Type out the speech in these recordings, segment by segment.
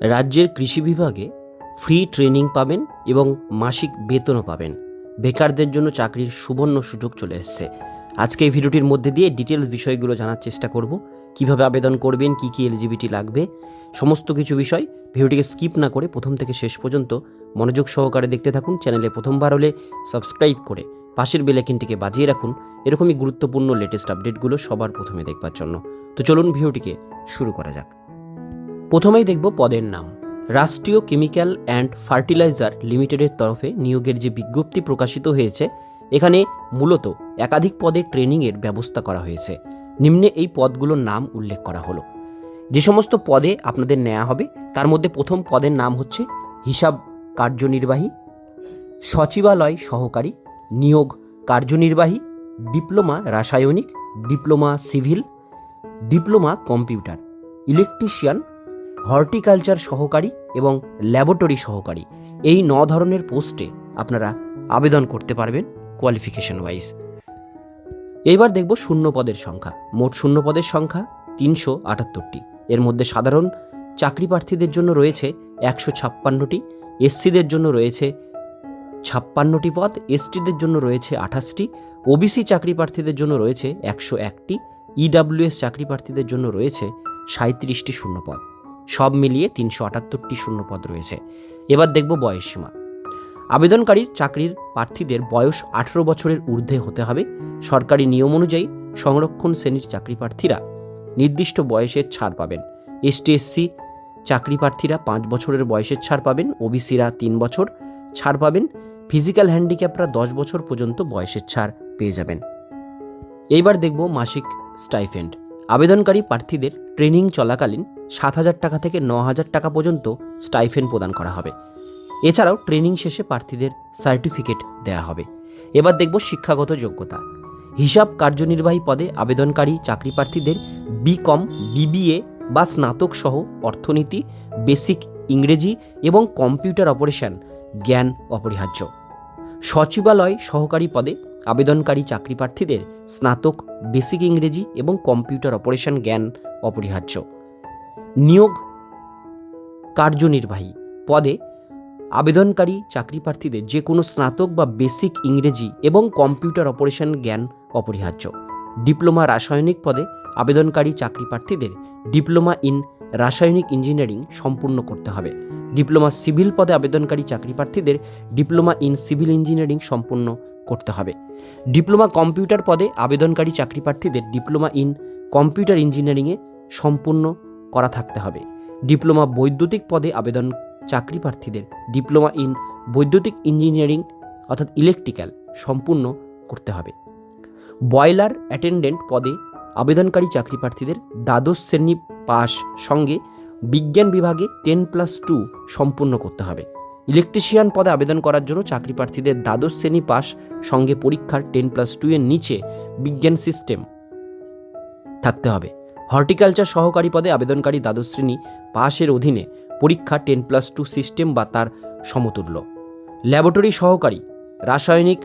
রাজ্যের কৃষি বিভাগে ফ্রি ট্রেনিং পাবেন এবং মাসিক বেতনও পাবেন। বেকারদের জন্য চাকরির সুবর্ণ সুযোগ চলে এসছে। আজকে এই ভিডিওটির মধ্যে দিয়ে ডিটেলস বিষয়গুলো জানার চেষ্টা করব। কীভাবে আবেদন করবেন, কি কি এলিজিবিলিটি লাগবে, সমস্ত কিছু বিষয় ভিডিওটিকে স্কিপ না করে প্রথম থেকে শেষ পর্যন্ত মনোযোগ সহকারে দেখতে থাকুন। চ্যানেলে প্রথমবার হলে সাবস্ক্রাইব করে পাশের বেলাইকিনটিকে বাজিয়ে রাখুন। এরকমই গুরুত্বপূর্ণ লেটেস্ট আপডেটগুলো সবার প্রথমে দেখবার জন্য। তো চলুন ভিডিওটিকে শুরু করা যাক। প্রথমেই দেখব পদের নাম। রাষ্ট্রীয় কেমিক্যাল অ্যান্ড ফার্টিলাইজার লিমিটেডের তরফে নিয়োগের যে বিজ্ঞপ্তি প্রকাশিত হয়েছে, এখানে মূলত একাধিক পদে ট্রেনিংয়ের ব্যবস্থা করা হয়েছে। নিম্নে এই পদগুলোর নাম উল্লেখ করা হলো। যে সমস্ত পদে আপনাদের নেওয়া হবে, তার মধ্যে প্রথম পদের নাম হচ্ছে হিসাব কার্যনির্বাহী, সচিবালয় সহকারী, নিয়োগ কার্যনির্বাহী, ডিপ্লোমা রাসায়নিক, diploma civil, diploma computer, electrician horticulture সহকারী এবং ল্যাবরেটরি সহকারী। এই ন ধরনের পোস্টে আপনারা আবেদন করতে পারবেন কোয়ালিফিকেশন ওয়াইজ এইবার দেখব শূন্য পদের সংখ্যা। মোট শূন্য পদের সংখ্যা তিনশো আটাত্তরটি। এর মধ্যে সাধারণ চাকরি প্রার্থীদের জন্য রয়েছে একশো ছাপ্পান্নটি, এসসিদের জন্য রয়েছে ছাপ্পান্নটি পদ, এসটিদের জন্য রয়েছে আঠাশটি, ওবিসি চাকরি প্রার্থীদের জন্য রয়েছে একশো একটি ইডাব্লিউএস চাকরি প্রার্থীদের জন্য রয়েছে সাঁত্রিশটি শূন্যপদ সব মিলিয়ে তিনশো আটাত্তরটি শূন্যপদ রয়েছে। এবার দেখব বয়সসীমা আবেদনকারীর চাকরির প্রার্থীদের বয়স আঠেরো বছরের ঊর্ধ্বে হতে হবে। সরকারি নিয়ম অনুযায়ী সংরক্ষণ শ্রেণির চাকরি প্রার্থীরা নির্দিষ্ট বয়সের ছাড় পাবেন। এসটি এসসি চাকরি প্রার্থীরা পাঁচ বছরের বয়সের ছাড় পাবেন। ওবিসিরা তিন বছর ছাড় পাবেন। ফিজিক্যাল হ্যান্ডিক্যাপরা দশ বছর পর্যন্ত বয়সের ছাড় পেয়ে যাবেন। এইবার দেখব মাসিক স্টাইফেন্ড। আবেদনকারী প্রার্থীদের ট্রেনিং চলাকালীন সাত হাজার টাকা থেকে ন হাজার টাকা পর্যন্ত স্টাইফেন প্রদান করা হবে। এছাড়াও ট্রেনিং শেষে প্রার্থীদের সার্টিফিকেট দেওয়া হবে। এবার দেখব শিক্ষাগত যোগ্যতা। হিসাব কার্যনির্বাহী পদে আবেদনকারী চাকরি প্রার্থীদের বিকম, বিবিএ বা স্নাতক সহ অর্থনীতি, বেসিক ইংরেজি এবং কম্পিউটার অপারেশন জ্ঞান অপরিহার্য। সচিবালয় সহকারী পদে আবেদনকারী চাকরি প্রার্থীদের স্নাতক, বেসিক ইংরেজি এবং কম্পিউটার অপারেশন জ্ঞান অপরিহার্য। নিয়োগ কার্যনির্বাহী পদে আবেদনকারী চাকরি প্রার্থীদের যে কোনো স্নাতক বা বেসিক ইংরেজি এবং কম্পিউটার অপারেশন জ্ঞান অপরিহার্য। ডিপ্লোমা রাসায়নিক পদে আবেদনকারী চাকরি প্রার্থীদের ডিপ্লোমা ইন রাসায়নিক ইঞ্জিনিয়ারিং সম্পূর্ণ করতে হবে। ডিপ্লোমা সিভিল পদে আবেদনকারী চাকরি প্রার্থীদের ডিপ্লোমা ইন সিভিল ইঞ্জিনিয়ারিং সম্পূর্ণ করতে হবে। ডিপ্লোমা কম্পিউটার পদে আবেদনকারী চাকরি প্রার্থীদের ডিপ্লোমা ইন কম্পিউটার ইঞ্জিনিয়ারিংয়ে সম্পূর্ণ করা থাকতে হবে। ডিপ্লোমা বৈদ্যুতিক পদে আবেদন চাকরি প্রার্থীদের ডিপ্লোমা ইন বৈদ্যুতিক ইঞ্জিনিয়ারিং অর্থাৎ ইলেকট্রিক্যাল সম্পূর্ণ করতে হবে। বয়লার অ্যাটেন্ডেন্ট পদে আবেদনকারী চাকরি প্রার্থীদের দ্বাদশ শ্রেণি পাস সঙ্গে বিজ্ঞান বিভাগে টেন প্লাস টু সম্পূর্ণ করতে হবে। ইলেকট্রিশিয়ান পদে আবেদন করার জন্য চাকরি প্রার্থীদের দ্বাদশ শ্রেণি পাস সঙ্গে পরীক্ষার টেন প্লাস টু এর নিচে বিজ্ঞান সিস্টেম থাকতে হবে। হর্টিকালচার সহকারী পদে আবেদনকারী দ্বাদশ শ্রেণি পাশের অধীনে পরীক্ষা টেন প্লাস টু সিস্টেম বা তার সমতুল্য। ল্যাবরেটরি সহকারী, রাসায়নিক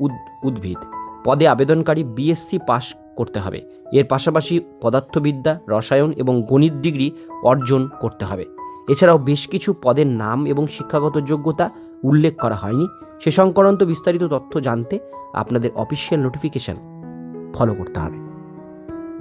উদ- উদ্ভিদ, পদে আবেদনকারী বিএসসি পাস করতে হবে। এর পাশাপাশি পদার্থবিদ্যা, রসায়ন এবং গণিত ডিগ্রি অর্জন করতে হবে। এছাড়াও বেশ কিছু পদের নাম এবং শিক্ষাগত যোগ্যতা উল্লেখ করা হয়নি। সে সংক্রান্ত বিস্তারিত তথ্য জানতে আপনাদের অফিসিয়াল নোটিফিকেশন ফলো করতে হবে।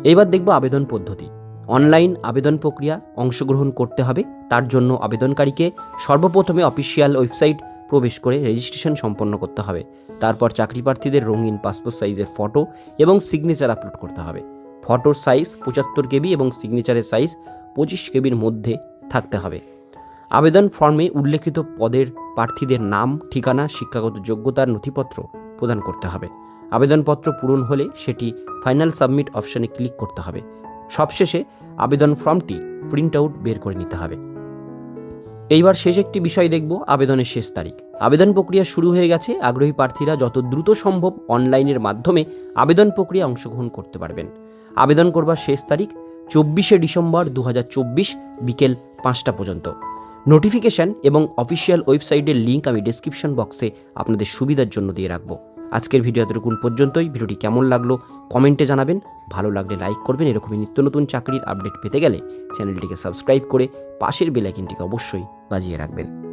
এবার দেখব আবেদন পদ্ধতি। অনলাইন আবেদন প্রক্রিয়া অংশগ্রহণ করতে হবে। তার জন্য আবেদনকারীকে সর্বপ্রথমে অফিসিয়াল ওয়েবসাইট প্রবেশ করে রেজিস্ট্রেশন সম্পন্ন করতে হবে। তারপর চাকরি প্রার্থীদের রঙিন পাসপোর্ট সাইজের ফটো এবং সিগনেচার আপলোড করতে হবে। ফটোর সাইজ পঁচাত্তর কেবি এবং সিগনেচারের সাইজ পঁচিশ কেবির মধ্যে থাকতে হবে। আবেদন ফর্মে উল্লেখিত পদের প্রার্থীদের নাম, ঠিকানা, শিক্ষাগত যোগ্যতার নথিপত্র প্রদান করতে হবে। আবেদনপত্র পূরণ হলে সেটি ফাইনাল সাবমিট অপশানে ক্লিক করতে হবে। সবশেষে আবেদন ফর্মটি প্রিন্ট আউট বের করে নিতে হবে। এইবার শেষ একটি বিষয় দেখব আবেদনের শেষ তারিখ। আবেদন প্রক্রিয়া শুরু হয়ে গেছে। আগ্রহী প্রার্থীরা যত দ্রুত সম্ভব অনলাইনের মাধ্যমে আবেদন প্রক্রিয়া অংশগ্রহণ করতে পারবেন। আবেদন করবার শেষ তারিখ চব্বিশে ডিসেম্বর দু হাজার চব্বিশ বিকেল পাঁচটা পর্যন্ত। নোটিফিকেশন এবং অফিসিয়াল ওয়েবসাইটের লিঙ্ক আমি ডেসক্রিপশন বক্সে আপনাদের সুবিধার জন্য দিয়ে রাখব। আজকের ভিডিও এতটুকুন পর্যন্তই। ভিডিওটি কেমন লাগল কমেন্টে জানাবেন। ভালো লাগলে লাইক করবেন। এরকমই নিত্য নতুন চাকরির আপডেট পেতে গেলে চ্যানেলটিকে সাবস্ক্রাইব করে পাশের বেলাইকিনটিকে অবশ্যই বাজিয়ে রাখবেন।